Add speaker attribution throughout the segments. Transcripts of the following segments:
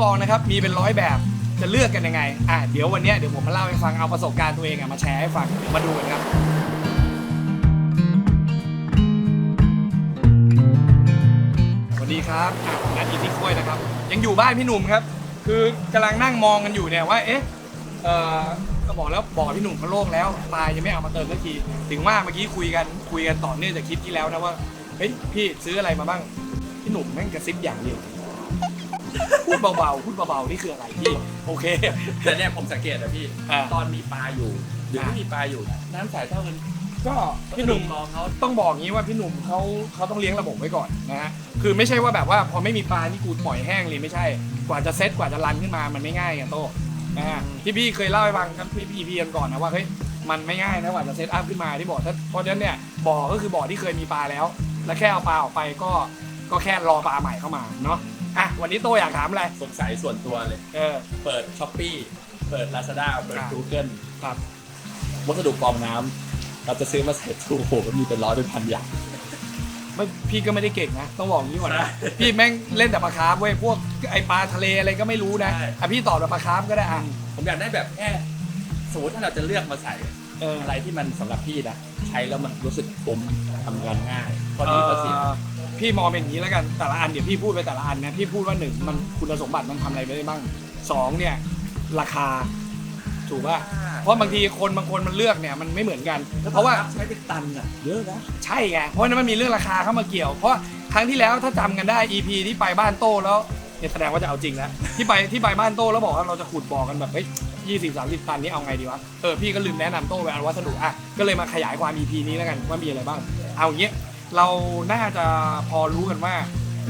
Speaker 1: กองนะครับมีเป็นร้อยแบบจะเลือกกันยังไงอะเดี๋ยววันนี้เดี๋ยวผมมาเล่าให้ฟังเอาประสบการณ์ตัวเองอะมาแชร์ให้ฟังมาดูกันครับสวัสดีครับอะนัดอินที่ค่อยนะครับ ยังอยู่บ้านพี่หนุ่มครับ คือกำลังนั่งมองกันอยู่เนี่ยว่าเอ๊ะเอ่อก็บอกแล้วบอกพี่หนุ่มเขาโล่งแล้วปลายังไม่เอามาเติมสักที ถึงว่าเมื่อกี้คุยกันคุยกันต่อเนื่องจากคลิปที่แล้วนะว่าเฮ้ยพี่ซื้ออะไรมาบ้างพี่หนุ่มแม่งกระซิบอย่างเดียว พูดเบาๆ พูดเบาๆ นี่คืออะไรพี่โอเค
Speaker 2: แต่เนี่ยผมสังเกตนะพี่
Speaker 1: อ่า
Speaker 2: ตอนมีปลาอยู่หรือ
Speaker 1: อ่า
Speaker 2: ไม่มีปลาอยู่นะน้ำใสเท่ากัน
Speaker 1: ก็พี่หนุ่ม
Speaker 2: มองเขา
Speaker 1: ต้องบอกงี้ว่าพี่หนุ่มเขาเขาต้องเลี้ยงระบบไว้ก่อนนะฮะคือไม่ใช่ว่าแบบว่าพอไม่มีปลานี่กูปล่อยแห้งเลยไม่ใช่ กว่าจะเซ็ตกว่าจะรันขึ้นมามันไม่ง่ายไงโต้นะฮะที่พี่เคยเล่าให้ฟังกันพี่พี่พีกันก่อนนะว่าเฮ้ยมันไม่ง่ายนะกว่าจะเซตอัพขึ้นมาที่บอกถ้าเพราะฉะนั้นเนี่ยบ่อก็คือบ่อที่เคยมีปลาแล้ว แล้วแค่เอาปลาออกไปก็ก็แค่รอปลาใหม่เข้ามาเนาะ อะวันนี้โตอยากถามอะไร
Speaker 2: สงสัยส่วนตัวเลย
Speaker 1: เออ
Speaker 2: เปิดช้อปปี้เปิด Lazada เปิด
Speaker 1: ครับ
Speaker 2: Google
Speaker 1: ครับ
Speaker 2: วัสดุกรองน้ำเราจะซื้อมาใส่ตู้โอ้โหมันมีเป็นร้อยเป็นพันอย่าง
Speaker 1: ไม่พี่ก็ไม่ได้เก่งนะ ต้องบอกอย่างนี้ก่อนนะ
Speaker 2: ใช่
Speaker 1: พี่แม่งเล่นแต่ปลาคาร์ฟเว้ยพวกไอปลาทะเลอะไรก็ไม่รู้นะ
Speaker 2: ใช่
Speaker 1: อะพี่ตอบแบบปลาคาร์ฟก็ได้อะ
Speaker 2: ผมอยากได้แบบแค่สมมติถ้าเราจะเลือกมาใส่
Speaker 1: เออ
Speaker 2: อะไรที่มันสำหรับพี่นะใช้แล้วมันรู้สึกคุ้มทำงานง่ายข้อดีข้อเสีย
Speaker 1: เอ่อ พี่มองเป็นอย่างนี้แล้วกันแต่ละอันเดี๋ยวพี่พูดไปแต่ละอันนะพี่พูดว่าหนึ่งมันคุณสมบัติมันทำอะไรไปได้บ้างสองเนี่ยราคาถูกป่ะเพราะบางทีคนบางคนมันเลือกเนี่ยมันไม่เหมือนกัน เพราะว่า
Speaker 2: ใช้เป็นตันอะเยอะนะ
Speaker 1: ใช่ไงเพราะฉะนั้นมันมีเรื่องราคาเข้ามาเกี่ยว เพราะครั้งที่แล้วถ้าจำกันได้ EP ที่ไปบ้านโต้แล้วเนี่ยแสดงว่าจะเอาจริงแล้วที่ไปที่ไปบ้านโต้แล้วบอกว่าเราจะขุดบ่อกันแบบเฮ้ยยี่สิบสามสิบตันนี้เอาไงดีวะเออพี่ก็ลืมแนะนำโต้ไปอันวัสดุอะก็เลยมาขยายความ EP นี้แล้วกันว่ามีอะไรบ้าง เอาอย่างเงี้ย เราน่าจะพอรู้กันว่า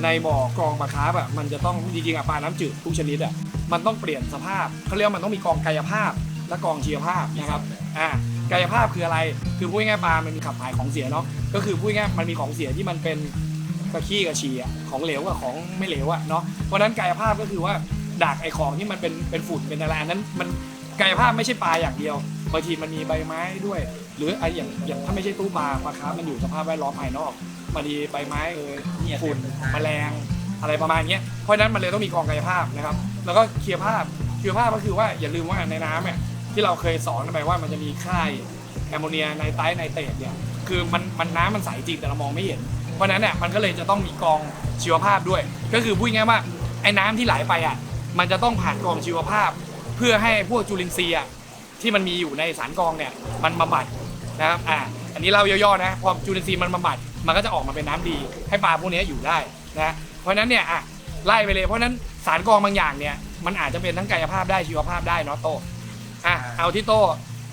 Speaker 1: ในบ่อกรองปลาคาร์ฟอะมันจะต้องจริงๆอะปลาน้ำจืดทุกชนิดอะมันต้องเปลี่ยนสภาพเขาเรียกว่ามันต้องมีกองกายภาพและกองชีวภาพนะครับอ่ากายภาพคืออะไร คือพูดง่ายๆปลา มันมีขับถ่ายของเสียเนาะ ก็คือพูดง่ายๆมันมีของเสียที่มันเป็นกระขี้กระชีอะของเหลวกับของไม่เหลวอะเนาะ เพราะนั้นกายภาพก็คือว่าดักไอของที่มันเป็นเป็นฝุ่นเป็นอะไรอันนั้นมันกายภาพไม่ใช่ปลาอย่างเดียว บางทีมันมีใบไม้ด้วย หรือไออย่างอย่างถ้าไม่ใช่ตู้ปลาปลาคาร์ฟมันอยู่สภาพแวดล้อมภายนอกมันมีใบไม้เอ่ย
Speaker 2: เนี่ย
Speaker 1: ฝุ่นแมลงอะไรประมาณเนี้ยเพราะฉะนั้นมันเลยต้องมีกองกายภาพนะครับ แล้วก็เคลียร์ภาพเคลียร์ภาพก็คือว่าอย่าลืมว่าในน้ำเนี่ยที่เราเคยสอนกันไปว่ามันจะมีค่ายแอมโมเนียไนไตรท์ไนเตรตเนี่ยคือมันมันน้ำมันใสจริงแต่เรามองไม่เห็น เพราะฉะนั้นเนี่ยมันก็เลยจะต้องมีกองชีวภาพด้วย ก็คือพูดง่ายๆว่าไอ้น้ำที่ไหลไปอะมันจะต้องผ่านกองชีวภาพ เพื่อให้พวกจุลินทรีย์อะที่มันมีอยู่ในสารกรองเนี่ยมันบำบัด นะครับอ่าอันนี้เราย่อๆนะพอจุลินทรีย์มันบำบัดมันก็จะออกมาเป็นน้ำดี ให้ปลาพวกนี้อยู่ได้นะเพราะฉะนั้นเนี่ยอะไล่ไปเลยเพราะฉะนั้นสารกรองบางอย่างเนี่ยมันอาจจะเป็นทั้งกายภาพได้ชีวภาพได้เนาะโตอะเอาที่โต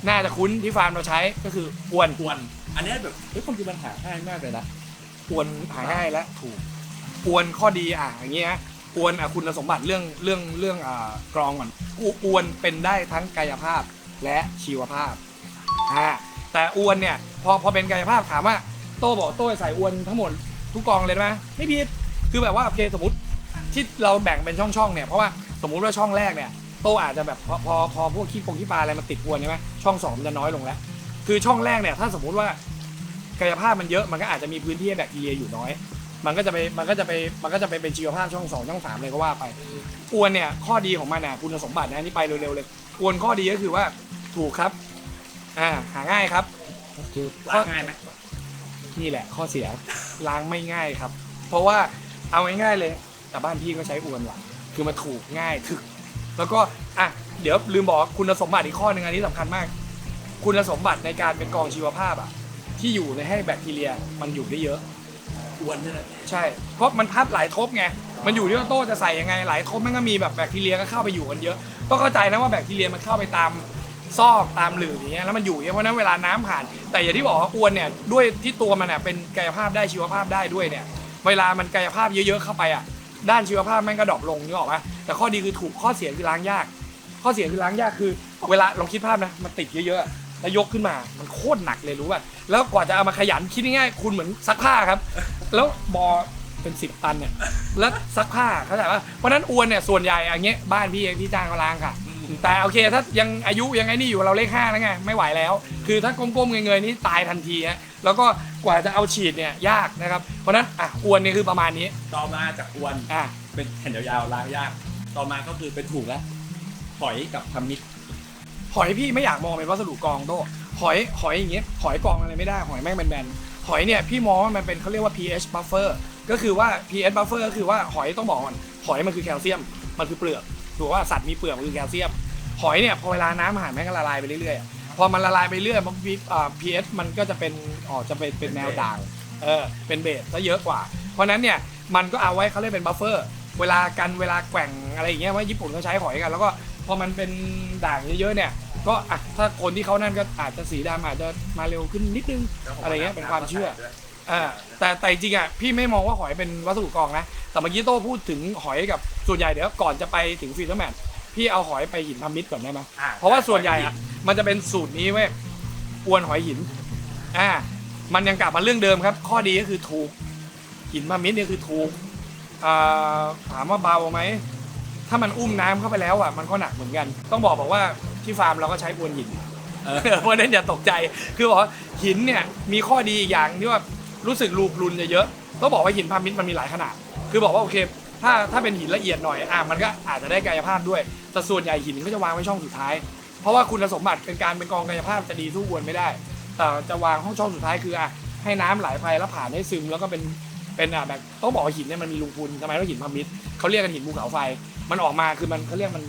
Speaker 1: น่าจะคุ้นที่ฟาร์มเราใช้ก็คืออวน
Speaker 2: ควรอันเนี้ยแบบเฮ้ยความจริงมันหาง่ายมากเลยนะ
Speaker 1: อวนหาง่ายและถูกอวนข้อดีอะอย่างเงี้ยอวนอะคุณสมบัติเรื่องเรื่องเรื่องอ่ากรองก่อนออวนเป็นได้ทั้งกายภาพและชีวภาพอ่า แต่อวนเนี่ยพอพอเป็นกายภาพถามว่าโต้บอกโต้ใส่อวนทั้งหมดทุกกองเลยไหมไม่ผิดคือแบบว่าโอเคสมมติที่เราแบ่งเป็นช่องๆเนี่ยเพราะว่าสมมุติว่าช่องแรกเนี่ยโต้อาจจะแบบพอพอพอพวกขี้ปงขี้ปลาอะไรมันติดอวนใช่ไหมช่องสองมันจะน้อยลงแล้ว คือช่องแรกเนี่ยถ้าสมมุติว่ากายภาพมันเยอะมันก็อาจจะมีพื้นที่แบคทีเรียอยู่น้อย มันก็จะไปมันก็จะไปมันก็จะไปเป็นชีวภาพช่องสองช่องสามเลยก็ว่าไปอวนเนี่ยข้อดีของมันนะคุณสมบัตินะนี่ไปเร็วๆเลยอวนข้อดีก็คือว่าถูกครับ อ่าหาง่ายครับ
Speaker 2: คือล้างง่ายไหม
Speaker 1: นี่แหละข้อเสียล้างไม่ง่ายครับ เพราะว่าเอาง่ายๆเลย แต่บ้านพี่ก็ใช้อวนว่ะคือมันถูกง่ายถึก แล้วก็อะเดี๋ยวลืมบอกคุณสมบัติอีกข้อหนึ่งอันนี้สำคัญมาก คุณสมบัติในการเป็นกองชีวภาพอะ ที่อยู่ในให้แบคทีเรียมันอยู่ได้เยอะ
Speaker 2: อวนเนี่ยนะ
Speaker 1: ใช่ เพราะมันพับหลายทบไง มันอยู่ที่ว่าโต้จะใส่ยังไง หลายทบมันก็มีแบบแบคทีเรียก็เข้าไปอยู่กันเยอะ ต้องเข้าใจนะว่าแบคทีเรียมันเข้าไปตาม ซอกตามหลืบอย่างเงี้ยแล้วมันอยู่เงี้ยเพราะฉะนั้นเวลาน้ำผ่าน แต่อย่างที่บอกว่าอวนเนี่ยด้วยที่ตัวมันอะเป็นกายภาพได้ชีวภาพได้ด้วยเนี่ย เวลามันกายภาพเยอะๆเข้าไปอะด้านชีวภาพแม่งก็ดรอปลงนึกออกปะแต่ข้อดีคือถูกข้อเสียคือล้างยาก ข้อเสียคือล้างยากคือ เวลาลองคิดภาพนะมันติดเยอะๆอะแล้วยกขึ้นมามันโคตรหนักเลยรู้ป่ะแล้วกว่าจะเอามาขยันคิดง่ายๆคุณเหมือนซักผ้าครับ แล้วบอเป็นสิบตันเนี่ยแล้วซักผ้าเข้าใจป่ะเพราะฉะนั้นอวนเนี่ยส่วนใหญ่อย่างเงี้ยบ้านพี่เองที่จ้างเขาล้างค่ะ แต่โอเคถ้ายังอายุยังไงนี่อยู่เราเลขห้าแล้วไงไม่ไหวแล้ว คือถ้าก้มๆเงยๆนี่ตายทันทีฮะแล้วก็กว่าจะเอาฉีดเนี่ยยากนะครับ เพราะฉะนั้นอะอวนเนี่ยคือประมาณนี้
Speaker 2: ต่อมาจากอวน
Speaker 1: อะ
Speaker 2: เป็นแผ่นยาวๆล้างยาก ต่อมาก็คือเป็นถูกแล้วหอยกับทำมิก
Speaker 1: หอยพี่ไม่อยากมองเป็นวัสดุกองโตหอยหอยอย่างเงี้ยหอยกองอะไรไม่ได้หอยแม่งแบนๆหอยเนี่ยพี่มองว่ามันเป็นเขาเรียกว่า pH buffer ก็คือว่า pH buffer ก็คือว่าหอยต้องบอกก่อนหอยมันคือแคลเซียมมันคือเปลือก ถูกว่าสัตว์มีเปลือกมันคือแคลเซียมหอยเนี่ยพอเวลาน้ำอาหารแม่งก็ละลายไปเรื่อยๆพอมันละลายไปเรื่อยมันพีอ่า pH มันก็จะเป็นอ๋อจะเป็นเป็นแนวด่างเออเป็นเบสซะเยอะกว่า เพราะฉะนั้นเนี่ยมันก็เอาไว้เขาเรียกเป็นบัฟเฟอร์เวลากันเวลาแกว่งอะไรอย่างเงี้ยว่าญี่ปุ่นเขาใช้หอยกัน แล้วก็พอมันเป็นด่างเยอะๆเนี่ยก็อะถ้าคนที่เขานั่นก็อาจจะสีดำอาจจะมาเร็วขึ้นนิดนึงอะไรเงี้ยเป็นความเชื่อ อ่าแต่แต่จริงๆอะพี่ไม่มองว่าหอยเป็นวัสดุกรองนะ แต่เมื่อกี้โต้พูดถึงหอยกับส่วนใหญ่เดี๋ยวก่อนจะไปถึงฟิลเตอร์แมทพี่เอาหอยไปหินพามิดก่อนได้ไหม
Speaker 2: อ่
Speaker 1: เพราะว่าส่วนใหญ่อะมันจะเป็นสูตรนี้เว้ยอวนหอยหินอ่ามันยังกลับมาเรื่องเดิมครับ ข้อดีก็คือถูก หินพามิดเนี่ยคือถูกอ่าถามว่าเบาไหมถ้ามันอุ้มน้ำเข้าไปแล้วอะมันก็หนักเหมือนกัน ต้องบอกบอกว่าที่ฟาร์มเราก็ใช้อวนหิน
Speaker 2: เออ
Speaker 1: เพราะฉะนั้นอย่าตกใจ คือบอกว่าหินเนี่ยมีข้อดีอีกอย่างที่ว่า รู้สึกรูปรุนเยอะๆต้องบอกว่าหินพามิดมันมีหลายขนาด คือบอกว่าโอเค ถ้าถ้าเป็นหินละเอียดหน่อยอะมันก็อาจจะได้กายภาพด้วย แต่ส่วนใหญ่หินก็จะวางไว้ช่องสุดท้าย เพราะว่าคุณสมบัติเป็นการเป็นกองกายภาพจะดีสู้อวนไม่ได้ แต่จะวางห้องช่องสุดท้ายคืออะให้น้ำไหลไปแล้วผ่านให้ซึมแล้วก็เป็นเป็นอะแบบต้องบอกว่าหินเนี่ยมันมีรูพุนทำไมต้องหินพามิดเขาเรียกกันหินภูเขาไฟ มันออกมาคือมันเขาเรียกมัน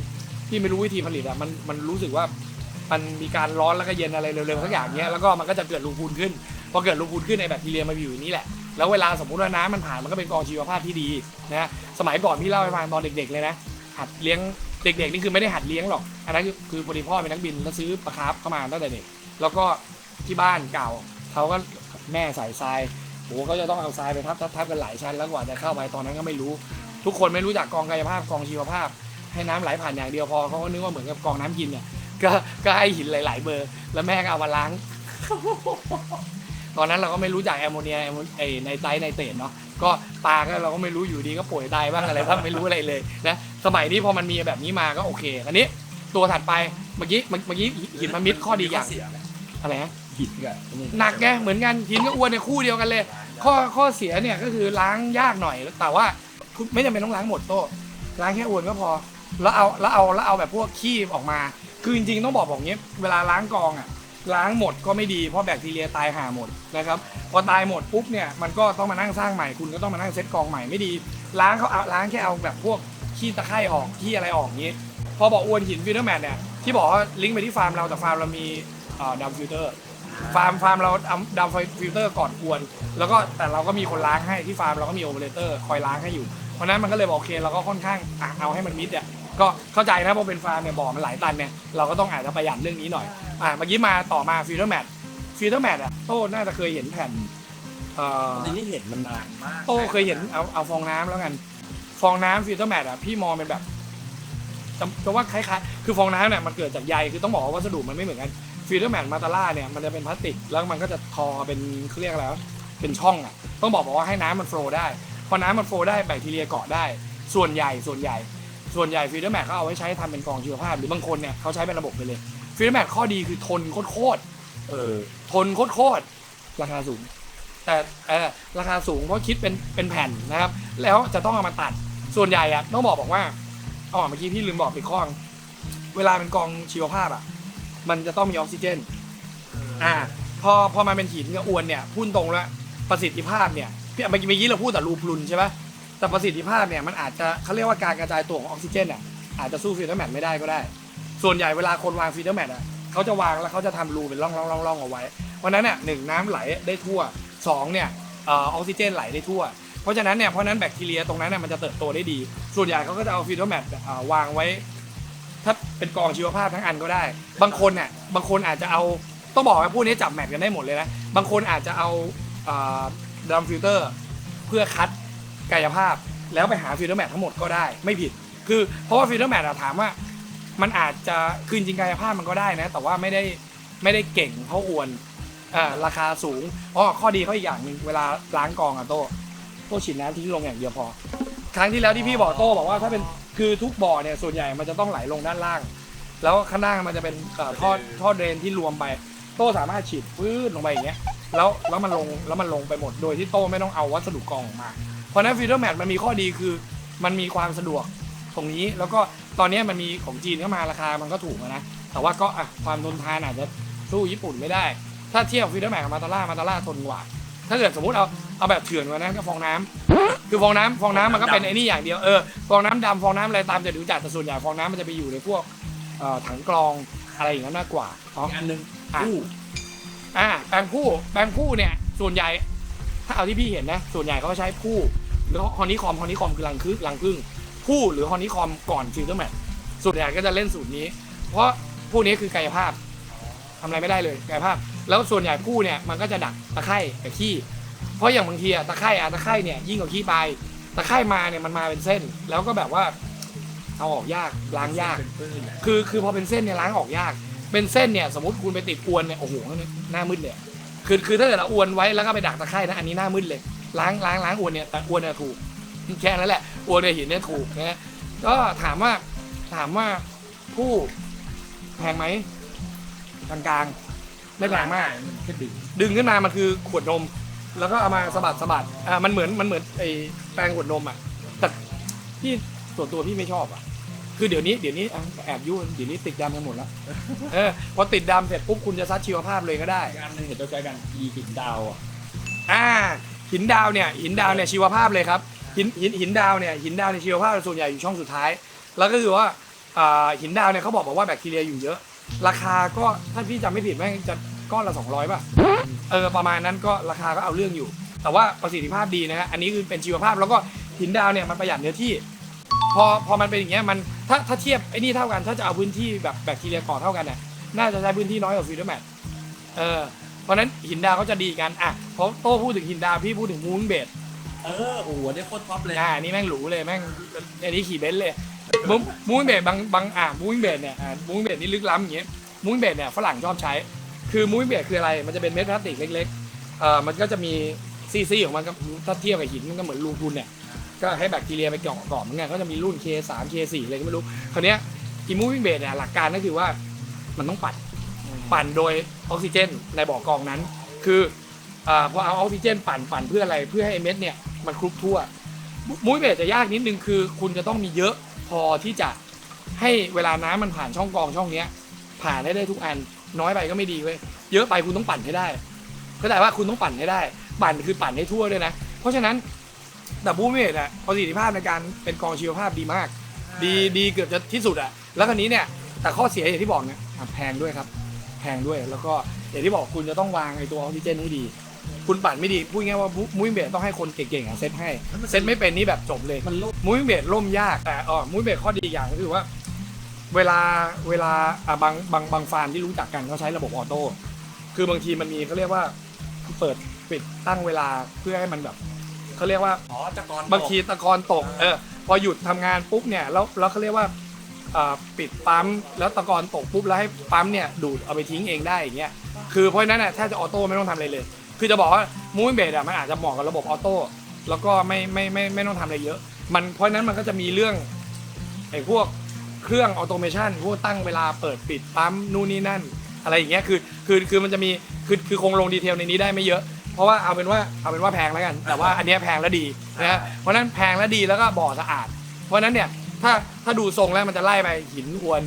Speaker 1: ที่ไม่รู้วิธีผลิตอะมันมันรู้สึกว่ามันมีการร้อนแล้วก็เย็นอะไรเร็วๆสักอย่างเงี้ยแล้วก็มันก็จะเกิดรูพุนขึ้น พอเกิดรูพุนขึ้นในแบคทีเรียมันอยู่อย่างนี้แหละ แล้วเวลาสมมุติว่าน้ำมันผ่านมันก็เป็นกองชีวภาพที่ดีนะสมัยก่อนพี่เล่าให้ฟังตอนเด็ก ๆเลยนะ หัดเลี้ยงเด็กๆนี่คือไม่ได้หัดเลี้ยงหรอก อันนั้นคือคือพอดีพ่อเป็นนักบินแล้วซื้อปลาคาร์ฟเข้ามาตั้งแต่เด็ก แล้วก็ที่บ้านเก่าเขาก็แม่ใส่ทรายโหเขาจะต้องเอาทรายไปทับทับทับกันหลายชั้นแล้วกว่าจะเข้าไปตอนนั้นก็ไม่รู้ ทุกคนไม่รู้จักกองกายภาพกองชีวภาพ ให้น้ำไหลผ่านอย่างเดียวพอเขาก็นึกว่าเหมือนกับกองน้ำกินเนี่ยก็ก็ให้หินหลาย ๆ เบอร์ แล้วแม่ก็เอามาล้าง ตอนนั้นเราก็ไม่รู้จักแอมโมเนียแอมโมไอไนไตรท์ไนเตรตเนาะก็ปลาก็เราก็ไม่รู้อยู่ดีก็ป่วยตายบ้างอะไรบ้างไม่รู้อะไรเลยนะสมัยนี้พอมันมีแบบนี้มาก็โอเค อันนี้ตัวถัดไปเมื่อกี้เมื่อเมื่อกี้หินพามิดข้อดีอย่าง
Speaker 2: เสียไหม
Speaker 1: อะไรนะ
Speaker 2: หินกับ
Speaker 1: หนักไงเหมือนกันหินกับอ้วนเนี่ยคู่เดียวกันเลย ข้อข้อเสียเนี่ยก็คือล้างยากหน่อยแต่ว่าคุณไม่จำเป็นต้องล้างหมดโต๊ะล้างแค่อ้วนก็พอแล้วเอาแล้วเอาแล้วเอาแบบพวกขี้ออกมา คือจริงๆต้องบอกบอกงี้ เวลาล้างกองอะ ล้างหมดก็ไม่ดีเพราะแบคทีเรียตายห่าหมดนะครับพอตายหมดปุ๊บเนี่ยมันก็ต้องมานั่งสร้างใหม่คุณก็ต้องมานั่งเซ็ตกองใหม่ไม่ดี ล้างเขาเอาล้างแค่เอาแบบพวกขี้ตะไคร่ออกขี้อะไรออกงี้ พอบอกอ้วนหินฟิลเตอร์แมนเนี่ยที่บอกว่าลิงก์ไปที่ฟาร์มเราแต่ฟาร์มเรามีดัมฟิลเตอร์ฟาร์มฟาร์มเราดำดำฟิลเตอร์ก่อนกวน แล้วก็แต่เราก็มีคนล้างให้ที่ฟาร์มเราก็มีโอเปอเรเตอร์คอยล้างให้อยู่เพราะนั้นมันก็เลยบอกโอเคเราก็ค่อนข้างเอาให้มันมิดอะก็เข้าใจนะเพราะเป็นฟาร์มเนี่ยบ่อมันหลายตันเนี่ยเราก็ต้องอาจจะประหยัดเรื่องนี้หน่อย อะเมื่อกี้มาต่อมาฟิลเตอร์แมทฟิลเตอร์แมทอะโต้น่าจะเคยเห็นแผ่นเอ่อ
Speaker 2: อันนี้เห็นมันนานมาก
Speaker 1: โต้เคยเห็นเอาเอาฟองน้ำแล้วกัน ฟองน้ำฟิลเตอร์แมทอะพี่มองเป็นแบบจะจะว่าคล้ายๆคือฟองน้ำเนี่ยมันเกิดจากใยคือต้องบอกว่าวัสดุมันไม่เหมือนกันฟิลเตอร์แมทมาตาร่าเนี่ยมันจะเป็นพลาสติกแล้วมันก็จะทอเป็นเขาเรียกอะไรวะเป็นช่องอะต้องบอกบอกว่าให้น้ำมันโฟลว์ได้พอน้ำมันโฟลว์ได้แบคทีเรียเกาะได้ ส่วนใหญ่ส่วนใหญ่ ส่วนใหญ่ฟิลเตอร์แมทเขาเอาไว้ใช้ทำเป็นกองชีวภาพหรือบางคนเนี่ยเขาใช้เป็นระบบไปเลย ฟิลเตอร์แมทข้อดีคือทนโคตรๆ
Speaker 2: เออ
Speaker 1: ทนโคตรๆราคาสูง แต่เออราคาสูงเพราะคิดเป็นเป็นแผ่นนะครับ แล้วจะต้องเอามาตัดส่วนใหญ่อะต้องบอกบอกว่าอ๋อเมื่อกี้พี่ลืมบอกไปข้องเวลาเป็นกองชีวภาพอะมันจะต้องมีออกซิเจนอ่าพอพอมาเป็นหินกับอวนเนี่ยพูดตรงแล้วประสิทธิภาพเนี่ยพี่เมื่อกี้เมื่อกี้เราพูดแต่รูพลุนใช่ปะแต่ประสิทธิภาพเนี่ยมันอาจจะเขาเรียกว่าการกระจายตัวของออกซิเจนอะอาจจะสู้ฟิลเตอร์แมทไม่ได้ก็ได้ ส่วนใหญ่เวลาคนวางฟิลเตอร์แมทอะเขาจะวางแล้วเขาจะทำรูเป็นร่องร่องร่องร่องเอาไว้ เพราะฉะนั้นเนี่ยหนึ่งน้ำไหลได้ทั่วสองเนี่ยเออออกซิเจนไหลได้ทั่ว เพราะฉะนั้นเนี่ยเพราะฉะนั้นแบคทีเรียตรงนั้นเนี่ยมันจะเติบโตได้ดี ส่วนใหญ่เขาก็จะเอาฟิลเตอร์แมทอ่าวางไว้ ถ้าเป็นกองชีวภาพทั้งอันก็ได้ บางคนเนี่ยบางคนอาจจะเอาต้องบอกว่าพวกนี้จับแมทกันได้หมดเลยนะ บางคนอาจจะเอาดัมฟิลเตอร์เพื่อคัดกายภาพ แล้วไปหาฟิลเตอร์แมททั้งหมดก็ได้ไม่ผิด คือเพราะว่าฟิลเตอร์แมทถามว่า มันอาจจะคือจริงๆกายภาพมันก็ได้นะ แต่ว่าไม่ได้ไม่ได้เก่งเท่าอวนอ่าราคาสูงอ๋อข้อดีเขาอีกอย่างหนึ่งเวลาล้างกองอะโต้โต้ฉีดน้ำทิ้งลงอย่างเดียวพอ ครั้งที่แล้วที่พี่บอกโต้บอกว่าถ้าเป็นคือทุกบ่อเนี่ยส่วนใหญ่มันจะต้องไหลลงด้านล่าง แล้วข้างล่างมันจะเป็นเอ่อท่อท่อเดรนที่รวมไป โต้สามารถฉีดปื้ดลงไปอย่างเงี้ยแล้วแล้วมันลงแล้วมันลงไปหมดโดยที่โต้ไม่ต้องเอาวัสดุกรองออกมา เพราะฉะนั้นฟิลเตอร์แมทมันมีข้อดีคือ มันมีความสะดวกตรงนี้แล้วก็ ตอนนี้มันมีของจีนเข้ามาราคามันก็ถูกอะนะแต่ว่าก็อะความทนทานอาจจะสู้ญี่ปุ่นไม่ได้ ถ้าเทียบฟิลเตอร์แมกกับมาตาล่ามาตาล่าทนกว่า ถ้าเกิดสมมติเอาเอาแบบเถื่อนกว่านั้นก็ฟองน้ำคือฟองน้ำฟองน้ำมันก็เป็นไอ้นี่อย่างเดียวเออฟองน้ำดำฟองน้ำอะไรตามจะดูจากแต่ส่วนใหญ่ฟองน้ำมันจะไปอยู่ในพวกเอ่อถังกรองอะไรอย่างนั้นมากกว่าอ๋อ
Speaker 2: อีกอันหนึ่ง
Speaker 1: อะ
Speaker 2: คู่
Speaker 1: อ่าแปรงผู้แปรงผู้เนี่ยส่วนใหญ่ ถ้าเอาที่พี่เห็นนะ ส่วนใหญ่เขาใช้ผู้หรือฮอนิคอมฮอนิคอมคือรังคือรังพึ่ง ผู้หรือฮอนิคอมก่อนฟิลเตอร์แมทส่วนใหญ่ก็จะเล่นสูตรนี้ เพราะผู้นี้คือกายภาพทำอะไรไม่ได้เลยกายภาพ แล้วส่วนใหญ่ผู้เนี่ยมันก็จะดักตะไคร่กับขี้ เพราะอย่างบางทีอะตะไคร่อะตะไคร่เนี่ยยิ่งกว่าขี้ไปตะไคร่มาเนี่ยมันมาเป็นเส้น แล้วก็แบบว่าเอาออกยากล้างยาก
Speaker 2: เป็นปื้นอะ
Speaker 1: คือคือพอเป็นเส้นเนี่ยล้างออกยาก เป็นเส้นเนี่ยสมมติคุณไปติดอวนเนี่ยโอ้โหหน้ามืดเลยคือคือถ้าเกิดเราอวนไว้แล้วก็ไปดักตะไคร่นะอันนี้หน้ามืดเลยล้างล้างล้างอวนเนี่ยแต่อวนเนี่ยถูก แค่นั้นแหละอวนเนี่ยหินเนี่ยถูกนะก็ถามว่าถามว่าผู้แพงไหมกลางๆไม่แพงมาก
Speaker 2: นแค่ดึง
Speaker 1: ดึงขึ้นมามันคือขวดนม แล้วก็เอามาสะบัดสะบัดอ่ามันเหมือนมันเหมือนไอ้แปรงขวดนมอะแต่พี่ส่วนตัวพี่ไม่ชอบอะ คือเดี๋ยวนี้เดี๋ยวนี้อะแอบยุ่งเดี๋ยวนี้ติดดำกันหมดแล้วเออพอติดดำเสร็จปุ๊บคุณจะซัดชีวภาพเลยก็ได้
Speaker 2: อีกอันหนึงเห็นตัวใจกันอีหินดาวอะ
Speaker 1: อ่าหินดาวเนี่ยหินดาวเนี่ยชีวภาพเลยครับ หินหินหินดาวเนี่ยหินดาวในชีวภาพส่วนใหญ่อยู่ช่องสุดท้าย แล้วก็คือว่าอ่าหินดาวเนี่ยเขาบอกบอกว่าแบคทีเรียอยู่เยอะ ราคาก็ถ้าพี่จำไม่ผิดแม่งจะก้อนละ 200 ป่ะเออประมาณนั้นก็ราคาก็เอาเรื่องอยู่ แต่ว่าประสิทธิภาพดีนะฮะอันนี้คือเป็นชีวภาพแล้วก็หินดาวเนี่ยมันประหยัดเนื้อที่ พอพอมันเป็นอย่างเงี้ยมันถ้าถ้าเทียบไอ้นี่เท่ากันถ้าจะเอาพื้นที่แบบแบคทีเรียก่อเท่ากันเนี่ยน่าจะใช้พื้นที่น้อยกว่าฟิลเตอร์แมทเออเพราะฉะนั้นหินดาวเขาจะดีกันอะเพราะโต้พูดถึงหินดาวพี่พูดถึงมูนเบด
Speaker 2: เออโอ้โหเนี่โคตรท็อปเลย
Speaker 1: อ่านี่แม่งหรูเลยแม่งอันนี้ขี่เบนซ์เลยมูนมูนเบดบางบางอ่ามูนเบดเนี่ยอ่ามูนเบดนี่ลึกล้ำอย่างเงี้ยมูนเบดเนี่ยฝรั่งชอบใช้ คือมูนเบดคืออะไรมันจะเป็นเม็ดพลาสติกเล็กๆเอ่อมันก็จะมีซีซีของมันก็ถ้าเทียบกับหินมันก็เหมือนลูกุนเนี่ยก็ให้แบคทีเรียไปเกาะเกาะมือนกันก็จะมีรุ่น K3 K4 อะไรก็ไม่รู้คราวเนี้ยอีมูวิ่งเบสเนี่ยหลักการก็คือว่ามันต้องปั่นปั่นโดยออกซิเจนในบ่อกรองนั้น คืออ่าพอเอาออกซิเจนปั่นปั่นเพื่ออะไรเพื่อให้เม็ดเนี่ย มันคลุกทั่วมูวิ่งเบสจะยากนิดนึงคือ คุณจะต้องมีเยอะพอที่จะให้เวลาน้ำมันผ่านช่องกรองช่องเนี้ย ผ่านได้ได้ทุกอัน น้อยไปก็ไม่ดีเว้ยเยอะไปคุณต้องปั่นให้ได้ก็แต่ว่าคุณต้องปั่นให้ได้ ปั่นคือปั่นให้ทั่วด้วยนะ เพราะฉะนั้นแต่บูมเมดอะประสิทธิภาพในการเป็นกองชีวภาพดีมาก ดีดีเกือบจะที่สุดอะแล้วคราวนี้เนี่ยแต่ข้อเสียอย่างที่บอกเนี่ยอะแพงด้วยครับ แพงด้วยแล้วก็อย่างที่บอกคุณจะต้องวางไอ้ตัวออกซิเจนให้ดี คุณปั่นไม่ดีพูดง่ายๆว่ามูวิ่งเบสต้องให้คนเก่งๆอะเซตให้เซตไม่เป็นนี่แบบจบเลย
Speaker 2: มันโลก
Speaker 1: มูวิ่งเบสล่มยากแต่เออมูวิ่งเบสข้อดีอย่างก็คือว่า เวลาเวลาอะบางบางบางฟาร์มที่รู้จักกันเขาใช้ระบบออโต้คือบางทีมันมีเขาเรียกว่าเปิดปิดตั้งเวลาเพื่อให้มันแบบเขาเรียกว่า
Speaker 2: อ๋อตะกอน
Speaker 1: บางทีตะกอนตกเออพอหยุดทำงานปุ๊บเนี่ยแล้วแล้วเขาเรียกว่าอ่าปิดปั๊มแล้วตะกอนตกปุ๊บแล้วให้ปั๊มเนี่ยดูดเอาไปทิ้งเองได้อย่างเงี้ยคือเพราะฉะนั้นน่ะถ้าจะออโต้ไม่ต้องทำอะไรเลย คือจะบอกว่ามูฟเบดอะมันอาจจะเหมาะกับระบบออโต้แล้วก็ไม่ไม่ไม่ไม่ต้องทำอะไรเยอะ มันเพราะฉะนั้นมันก็จะมีเรื่องไอ้พวกเครื่องออโตเมชันพวกตั้งเวลาเปิดปิดปั๊มนู่นนี่นั่น อะไรอย่างเงี้ยคือคือคือมันจะมีคือคือคงลงดีเทลในนี้ได้ไม่เยอะ เพราะว่าเอาเป็นว่าเอาเป็นว่าแพงแล้วกัน แต่ว่าอันเนี้ยแพงและดีนะฮะเพราะฉะนั้นแพงและดีแล้วก็บ่อสะอาด เพราะฉะนั้นเนี่ยถ้าถ้าดูทรงแล้วมันจะไล่ไปหินอวน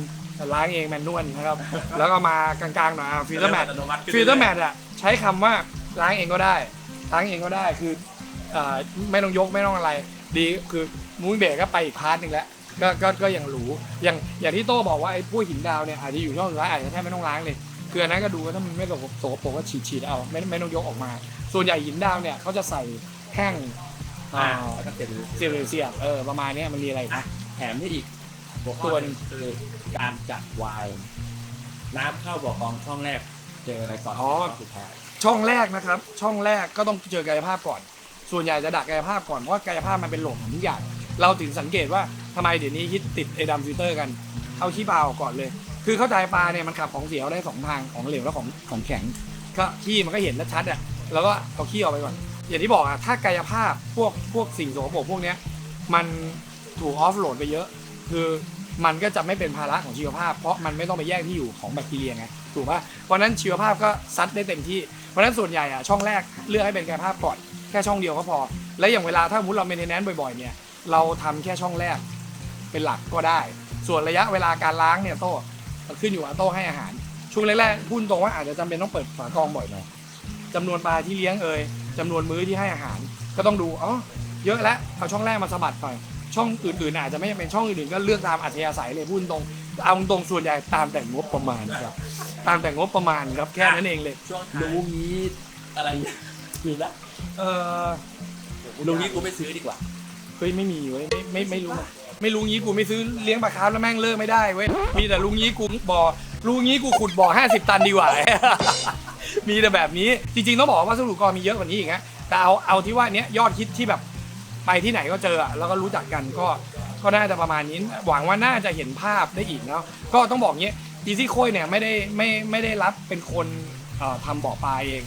Speaker 1: ล้างเองแมนนวลนะครับ แล้วก็มากลางๆหน่อยฟิลเตอร์แมท
Speaker 2: อัตโนมัติขึ้น
Speaker 1: ฟิลเตอร์แมทอะใช้คำว่า ล้างเองก็ได้ล้างเองก็ได้คือเอ่อไม่ต้องยกไม่ต้องอะไร ดีคือมูนเบรกก็ไปอีกพาร์ทหนึ่งแล้วก็ก็ก็อย่างหรูอย่างอย่างที่โต้บอกว่าไอ้พวกหินดาวเนี่ยอาจจะอยู่ช่องสุดท้ายอาจจะแทบไม่ต้องล้างเลยคืออันนั้นก็ดูว่าถ้ามันไม่สกปรกสกปรกก็ฉีดฉีดเอาไม่ไม่ต้องยกออกมา ส่วนใหญ่หินดาวเนี่ยเขาจะใส่แห้ง
Speaker 2: อ่า
Speaker 1: อ่า
Speaker 2: แล้วก็เสร็จ
Speaker 1: เซียเซียเออประมาณเนี้ยมันมีอะไรอีก
Speaker 2: อะแถมให้อีกหัวข้อ
Speaker 1: ตัวห
Speaker 2: ห
Speaker 1: นึ่
Speaker 2: นึ
Speaker 1: ง
Speaker 2: งคือการจัดวายน้ำเข้าบ่อกองช่องแรกเจออะไรก่อน
Speaker 1: อ๋อ
Speaker 2: สุดท้าย
Speaker 1: ช่องแรกนะครับ ช่องแรกก็ต้องเจอกายภาพก่อน ส่วนใหญ่จะดักกายภาพก่อน เพราะกายภาพมันเป็นโหลดของทุกอย่าง เราถึงสังเกตว่าทำไมเดี๋ยวนี้ฮิตติดไอดัมฟิลเตอร์กัน เอาขี้ปลาออกก่อนเลย คือเข้าใจปลาเนี่ยมันขับของเสียได้สองทางของเหลวและของของแข็งก็ขี้มันก็เห็นและชัดอะ แล้วก็เอาขี้ออกไปก่อน อย่างที่บอกอะ ถ้ากายภาพพวกพวกสิ่งสกปรกพวกเนี้ยมันถูกออฟโหลดไปเยอะ คือมันก็จะไม่เป็นภาระของชีวภาพ เพราะมันไม่ต้องไปแยกที่อยู่ของแบคทีเรียไง ถูกป่ะ เพราะนั้นชีวภาพก็ซัดได้เต็มที่ เพราะฉะนั้นส่วนใหญ่อะช่องแรกเลือกให้เป็นกายภาพก่อนแค่ช่องเดียวก็พอ และอย่างเวลาถ้าสมมติเราเมนเทนแนนซ์บ่อยๆเนี่ยเราทำแค่ช่องแรกเป็นหลักก็ได้ ส่วนระยะเวลาการล้างเนี่ยโต้มันขึ้นอยู่กับโต้ให้อาหาร ช่วงแรกๆพูดตรงว่าอาจจะจำเป็นต้องเปิดฝากรองบ่อยหน่อยจำนวนปลาที่เลี้ยงเอ่ยจำนวนมื้อที่ให้อาหาร ก็ต้องดูอ๋อเยอะแล้วเอาช่องแรกมาสะบัดหน่อยช่องอื่นๆอาจจะไม่จำเป็นช่องอื่นๆก็เลือกตามอัธยาศัยเลยพูดตรง เอาตรงส่วนใหญ่ตามแต่งบประมาณครับ ตามแต่งบประมาณครับแค่นั้นเองเลย
Speaker 2: ช่วงท้ายรู้งี้อะไรมีละ
Speaker 1: เออ
Speaker 2: รู้งี้กูไม่ซื้อดีกว่า
Speaker 1: เฮ้ยไม่มีเว้ยไม่ไม่ไม่รู้ไม่รู้งี้กูไม่ซื้อเลี้ยงปลาคาร์ฟแล้วแม่งเลิกไม่ได้เว้ยมีแต่ลุงงี้กูบ่อลุงงี้กูขุดบ่อ50 ตันดีกว่ามีแต่แบบนี้จริงๆต้องบอกว่าวัสดุกรมีเยอะกว่านี้อีกนะแต่เอาเอาที่ว่าเนี้ยยอดฮิตที่แบบไปที่ไหนก็เจออะแล้วก็รู้จักกันก็ ก็น่าจะประมาณนี้ หวังว่าน่าจะเห็นภาพได้อีกเนาะก็ต้องบอกงี้อีซี่โคยเนี่ยไม่ได้ไม่ไม่ได้รับเป็นคนเอ่อทำบ่อปลาเอง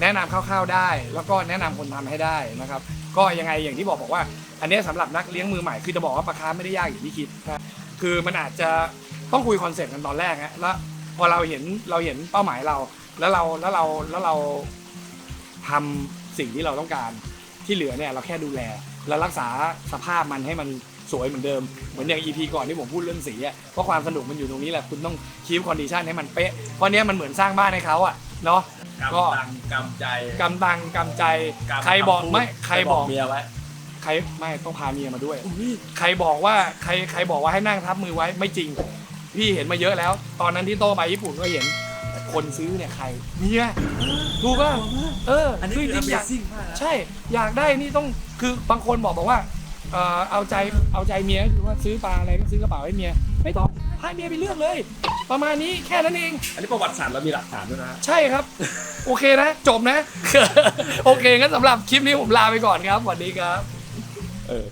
Speaker 1: แนะนำคร่าวๆได้ แล้วก็แนะนำคนทำให้ได้นะครับ ก็ยังไงอย่างที่บอกบอกว่า อันเนี้ยสำหรับนักเลี้ยงมือใหม่คือจะบอกว่าปลาคาไม่ได้ยากอย่างที่คิดนะคือมันอาจจะต้องคุยคอนเซ็ปต์กันตอนแรกฮะแล้วพอเราเห็นเราเห็นเป้าหมายเรา แล้วเราแล้วเราแล้วเราทำสิ่งที่เราต้องการที่เหลือเนี่ยเราแค่ดูแล แล้วรักษาสภาพมันให้มัน สวยเหมือนเดิม เหมือนอย่าง EP ก่อนที่ผมพูดเรื่องสีอะเพราะความสนุกมันอยู่ตรงนี้แหละ คุณต้องคีฟคอนดิชันให้มันเป๊ะ เพราะเนี้ยมันเหมือนสร้างบ้านให้เขาอะเนาะ ก็
Speaker 2: กำตังกำใจ
Speaker 1: กำตังกำใจำใครบอกำ
Speaker 2: พูด
Speaker 1: ไม่ ใครบอก
Speaker 2: เมียไว้
Speaker 1: ใครไม่ต้องพาเมียมาด้วย ใครบอกว่าใครใครบอกว่าให้นั่งทับมือไว้ไม่จริง พี่เห็นมาเยอะแล้ว ตอนนั้นที่โตไปญี่ปุ่นก็เห็น คนซื้อเนี่ยใครเมียถูกป่ะเออ
Speaker 2: อันนี้
Speaker 1: คือ
Speaker 2: คือ
Speaker 1: จริงๆอยาก
Speaker 2: Amazing มากนะ
Speaker 1: ใช่ อยากได้นี่ต้องคือบางคนบอกบอกว่า เออเอาใจเอาใจเมียก็คือว่าซื้อปลาอะไรก็ซื้อกระเป๋าให้เมีย ไม่ต้องพาเมียไปเลือกเลย ประมาณนี้แค่นั้นเอง
Speaker 2: อันนี้ประวัติศาสตร์เรามีหลักฐานด้วยนะ
Speaker 1: ใช่ครับ โอเคนะ จบนะ โอเคงั้นสำหรับคลิปนี้ผมลาไปก่อนครับสวัสดีครับ
Speaker 2: เออ